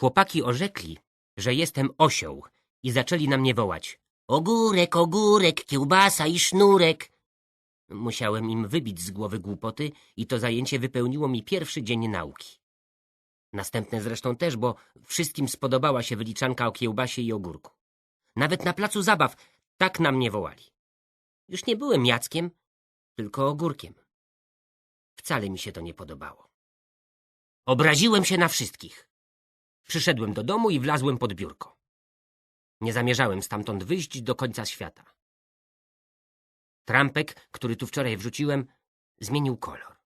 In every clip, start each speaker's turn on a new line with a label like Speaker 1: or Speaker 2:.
Speaker 1: Chłopaki orzekli, że jestem osioł i zaczęli na mnie wołać. Ogórek, ogórek, kiełbasa i sznurek. Musiałem im wybić z głowy głupoty i to zajęcie wypełniło mi pierwszy dzień nauki. Następne zresztą też, bo wszystkim spodobała się wyliczanka o kiełbasie i ogórku. Nawet na placu zabaw tak na mnie wołali. Już nie byłem Jackiem, tylko ogórkiem. Wcale mi się to nie podobało. Obraziłem się na wszystkich. Przyszedłem do domu i wlazłem pod biurko. Nie zamierzałem stamtąd wyjść do końca świata. Trampek, który tu wczoraj wrzuciłem, zmienił kolor.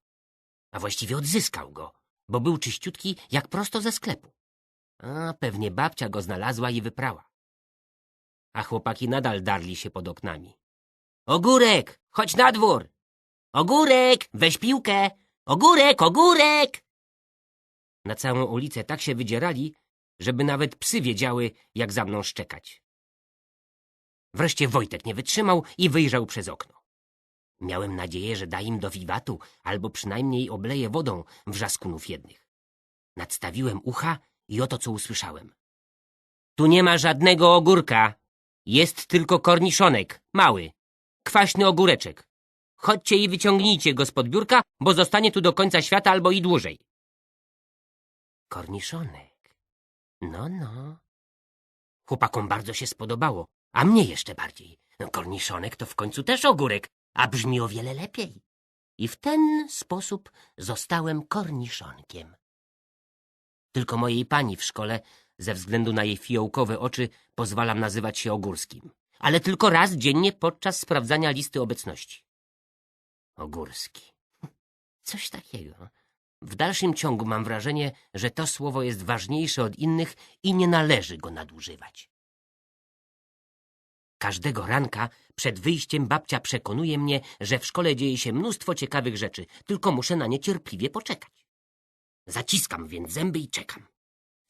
Speaker 1: A właściwie odzyskał go, bo był czyściutki jak prosto ze sklepu. A pewnie babcia go znalazła i wyprała. A chłopaki nadal darli się pod oknami. Ogórek, chodź na dwór! Ogórek, weź piłkę! Ogórek, ogórek! Na całą ulicę tak się wydzierali, żeby nawet psy wiedziały, jak za mną szczekać. Wreszcie Wojtek nie wytrzymał i wyjrzał przez okno. Miałem nadzieję, że da im do wiwatu, albo przynajmniej obleje wodą wrzaskunów jednych. Nadstawiłem ucha i oto co usłyszałem. Tu nie ma żadnego ogórka. Jest tylko korniszonek, mały, kwaśny ogóreczek. Chodźcie i wyciągnijcie go spod biurka, bo zostanie tu do końca świata albo i dłużej. Korniszonek. No, no. Chłopakom bardzo się spodobało, a mnie jeszcze bardziej. Korniszonek to w końcu też ogórek, a brzmi o wiele lepiej. I w ten sposób zostałem korniszonkiem. Tylko mojej pani w szkole, ze względu na jej fiołkowe oczy, pozwalam nazywać się Ogórskim. Ale tylko raz dziennie podczas sprawdzania listy obecności. Ogórski. Coś takiego. W dalszym ciągu mam wrażenie, że to słowo jest ważniejsze od innych i nie należy go nadużywać. Każdego ranka przed wyjściem babcia przekonuje mnie, że w szkole dzieje się mnóstwo ciekawych rzeczy, tylko muszę na nie cierpliwie poczekać. Zaciskam więc zęby i czekam.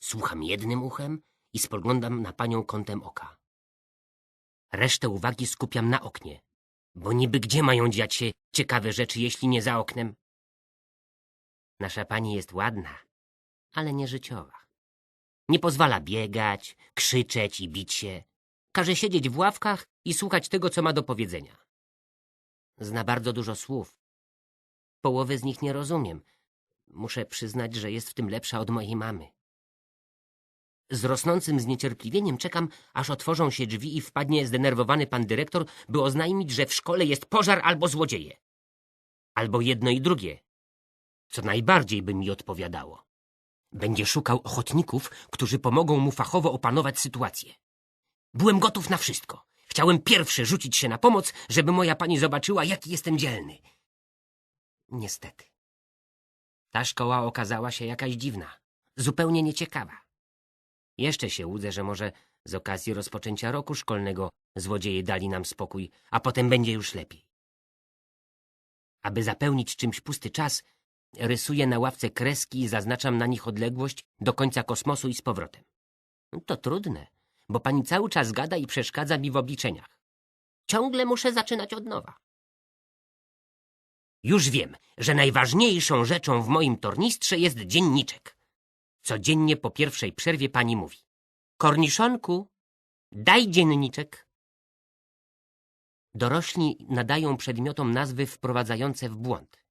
Speaker 1: Słucham jednym uchem i spoglądam na panią kątem oka. Resztę uwagi skupiam na oknie, bo niby gdzie mają dziać się ciekawe rzeczy, jeśli nie za oknem? Nasza pani jest ładna, ale nieżyciowa. Nie pozwala biegać, krzyczeć i bić się. Każe siedzieć w ławkach i słuchać tego, co ma do powiedzenia. Zna bardzo dużo słów. Połowy z nich nie rozumiem. Muszę przyznać, że jest w tym lepsza od mojej mamy. Z rosnącym zniecierpliwieniem czekam, aż otworzą się drzwi i wpadnie zdenerwowany pan dyrektor, by oznajmić, że w szkole jest pożar albo złodzieje. Albo jedno i drugie, co najbardziej by mi odpowiadało. Będzie szukał ochotników, którzy pomogą mu fachowo opanować sytuację. Byłem gotów na wszystko. Chciałem pierwszy rzucić się na pomoc, żeby moja pani zobaczyła, jaki jestem dzielny. Niestety. Ta szkoła okazała się jakaś dziwna, zupełnie nieciekawa. Jeszcze się łudzę, że może z okazji rozpoczęcia roku szkolnego złodzieje dali nam spokój, a potem będzie już lepiej. Aby zapełnić czymś pusty czas, rysuję na ławce kreski i zaznaczam na nich odległość do końca kosmosu i z powrotem. To trudne, bo pani cały czas gada i przeszkadza mi w obliczeniach. Ciągle muszę zaczynać od nowa. Już wiem, że najważniejszą rzeczą w moim tornistrze jest dzienniczek. Codziennie po pierwszej przerwie pani mówi. Korniszonku, daj dzienniczek. Dorośli nadają przedmiotom nazwy wprowadzające w błąd.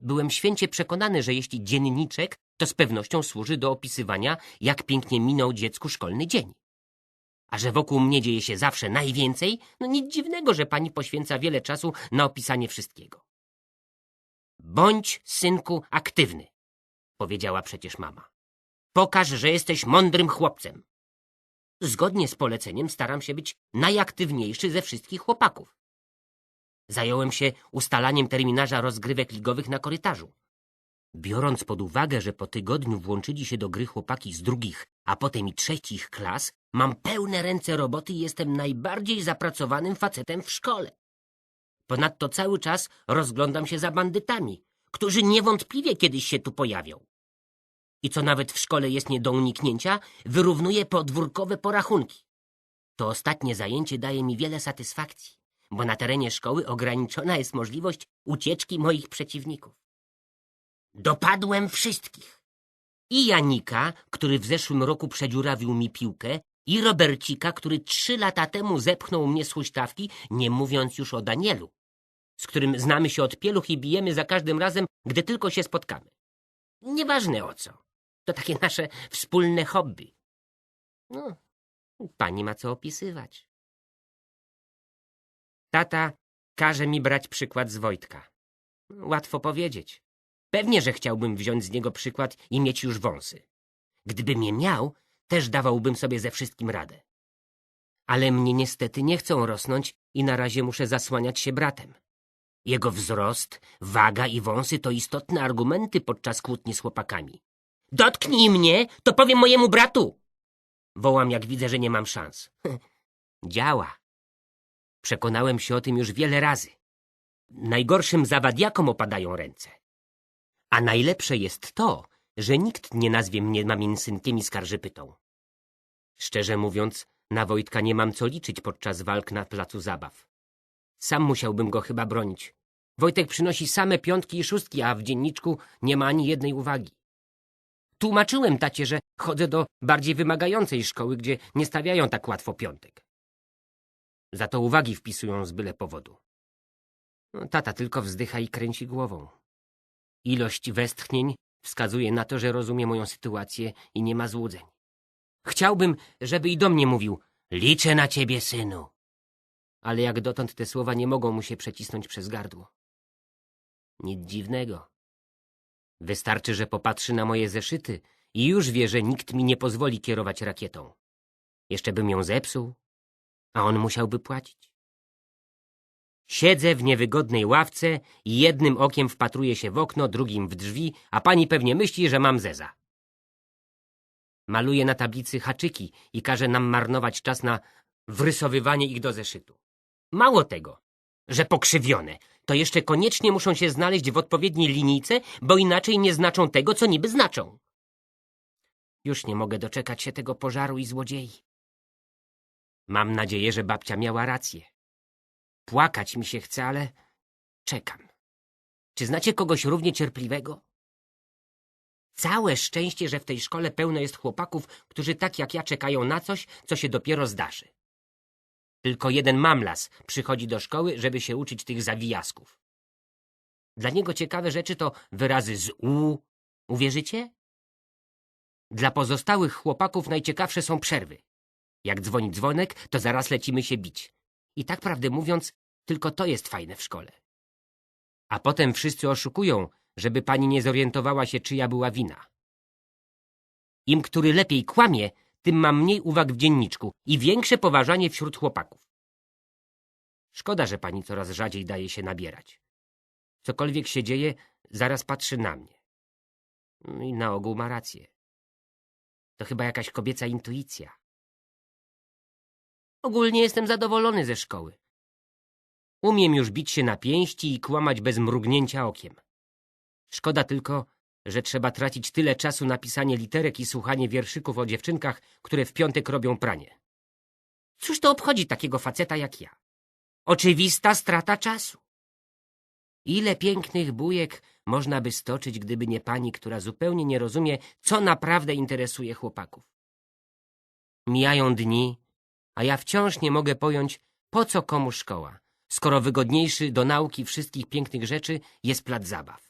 Speaker 1: Byłem święcie przekonany, że jeśli dzienniczek, to z pewnością służy do opisywania, jak pięknie minął dziecku szkolny dzień. A że wokół mnie dzieje się zawsze najwięcej, no nic dziwnego, że pani poświęca wiele czasu na opisanie wszystkiego. Bądź, synku, aktywny, powiedziała przecież mama. Pokaż, że jesteś mądrym chłopcem. Zgodnie z poleceniem staram się być najaktywniejszy ze wszystkich chłopaków. Zająłem się ustalaniem terminarza rozgrywek ligowych na korytarzu. Biorąc pod uwagę, że po tygodniu włączyli się do gry chłopaki z drugich, a potem i trzecich klas, mam pełne ręce roboty i jestem najbardziej zapracowanym facetem w szkole. Ponadto cały czas rozglądam się za bandytami, którzy niewątpliwie kiedyś się tu pojawią. I co nawet w szkole jest nie do uniknięcia, wyrównuję podwórkowe porachunki. To ostatnie zajęcie daje mi wiele satysfakcji, bo na terenie szkoły ograniczona jest możliwość ucieczki moich przeciwników. Dopadłem wszystkich. I Janika, który w zeszłym roku przedziurawił mi piłkę, i Robercika, który trzy lata temu zepchnął mnie z huśtawki, nie mówiąc już o Danielu, z którym znamy się od pieluch i bijemy za każdym razem, gdy tylko się spotkamy. Nieważne o co. To takie nasze wspólne hobby. No, pani ma co opisywać. Tata każe mi brać przykład z Wojtka. Łatwo powiedzieć. Pewnie, że chciałbym wziąć z niego przykład i mieć już wąsy. Gdybym je miał, też dawałbym sobie ze wszystkim radę. Ale mnie niestety nie chcą rosnąć i na razie muszę zasłaniać się bratem. Jego wzrost, waga i wąsy to istotne argumenty podczas kłótni z chłopakami. Dotknij mnie, to powiem mojemu bratu! Wołam, jak widzę, że nie mam szans. Działa. Przekonałem się o tym już wiele razy. Najgorszym zawadiakom opadają ręce. A najlepsze jest to, że nikt nie nazwie mnie mamim synkiem i skarżypytą. Szczerze mówiąc, na Wojtka nie mam co liczyć podczas walk na placu zabaw. Sam musiałbym go chyba bronić. Wojtek przynosi same piątki i szóstki, a w dzienniczku nie ma ani jednej uwagi. Tłumaczyłem tacie, że chodzę do bardziej wymagającej szkoły, gdzie nie stawiają tak łatwo piątek. Za to uwagi wpisują z byle powodu. No, tata tylko wzdycha i kręci głową. Ilość westchnień wskazuje na to, że rozumie moją sytuację i nie ma złudzeń. Chciałbym, żeby i do mnie mówił liczę na ciebie, synu. Ale jak dotąd te słowa nie mogą mu się przecisnąć przez gardło. Nic dziwnego. Wystarczy, że popatrzy na moje zeszyty i już wie, że nikt mi nie pozwoli kierować rakietą. Jeszcze bym ją zepsuł, a on musiałby płacić. Siedzę w niewygodnej ławce i jednym okiem wpatruję się w okno, drugim w drzwi, a pani pewnie myśli, że mam zeza. Maluje na tablicy haczyki i każe nam marnować czas na wrysowywanie ich do zeszytu. Mało tego, że pokrzywione, to jeszcze koniecznie muszą się znaleźć w odpowiedniej linijce, bo inaczej nie znaczą tego, co niby znaczą. Już nie mogę doczekać się tego pożaru i złodziei. Mam nadzieję, że babcia miała rację. Płakać mi się chce, ale czekam. Czy znacie kogoś równie cierpliwego? Całe szczęście, że w tej szkole pełno jest chłopaków, którzy tak jak ja czekają na coś, co się dopiero zdarzy. Tylko jeden mamlas przychodzi do szkoły, żeby się uczyć tych zawijasków. Dla niego ciekawe rzeczy to wyrazy z u. Uwierzycie? Dla pozostałych chłopaków najciekawsze są przerwy. Jak dzwoni dzwonek, to zaraz lecimy się bić. I tak prawdę mówiąc, tylko to jest fajne w szkole. A potem wszyscy oszukują, żeby pani nie zorientowała się, czyja była wina. Im, który lepiej kłamie, tym ma mniej uwag w dzienniczku i większe poważanie wśród chłopaków. Szkoda, że pani coraz rzadziej daje się nabierać. Cokolwiek się dzieje, zaraz patrzy na mnie. I na ogół ma rację. To chyba jakaś kobieca intuicja. Ogólnie jestem zadowolony ze szkoły. Umiem już bić się na pięści i kłamać bez mrugnięcia okiem. Szkoda tylko, że trzeba tracić tyle czasu na pisanie literek i słuchanie wierszyków o dziewczynkach, które w piątek robią pranie. Cóż to obchodzi takiego faceta jak ja? Oczywista strata czasu. Ile pięknych bujek można by stoczyć, gdyby nie pani, która zupełnie nie rozumie, co naprawdę interesuje chłopaków. Mijają dni, a ja wciąż nie mogę pojąć, po co komu szkoła, skoro wygodniejszy do nauki wszystkich pięknych rzeczy jest plac zabaw.